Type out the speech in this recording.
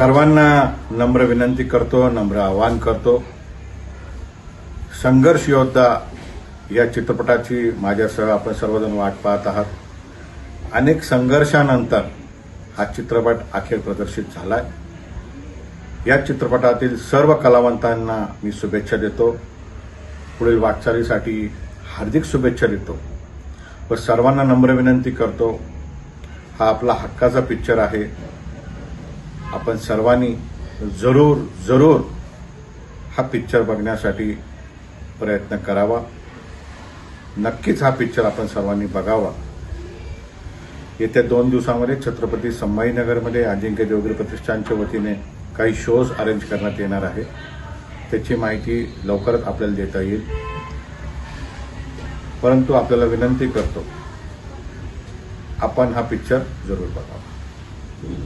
सर्वांना नम्र विनंती करतो नम्र आवाहन करतो. संघर्ष योद्धा या चित्रपटाची माझ्यासह आपण सर्वजण वाट पाहत आहात. अनेक संघर्षानंतर हा चित्रपट अखेर प्रदर्शित झालाय. या चित्रपटातील सर्व कलावंतांना मी शुभेच्छा देतो. पुढील वाटचालीसाठी हार्दिक शुभेच्छा देतो व सर्वांना नम्र विनंती करतो. हा आपला हक्काचा पिक्चर आहे. आपण सर्वांनी जरूर जरूर हा पिक्चर बघण्यासाठी प्रयत्न करावा. नक्कीच हा पिक्चर आपण सर्वांनी बघावा. येत्या दोन दिवसामध्ये छत्रपती संभाजीनगरमध्ये अजिंक्य देवगिरी प्रतिष्ठानच्या वतीने काही शोज अरेंज करण्यात येणार आहे. त्याची माहिती लवकरच आपल्याला देता येईल. परंतु आपल्याला विनंती करतो आपण हा पिक्चर जरूर बघावा.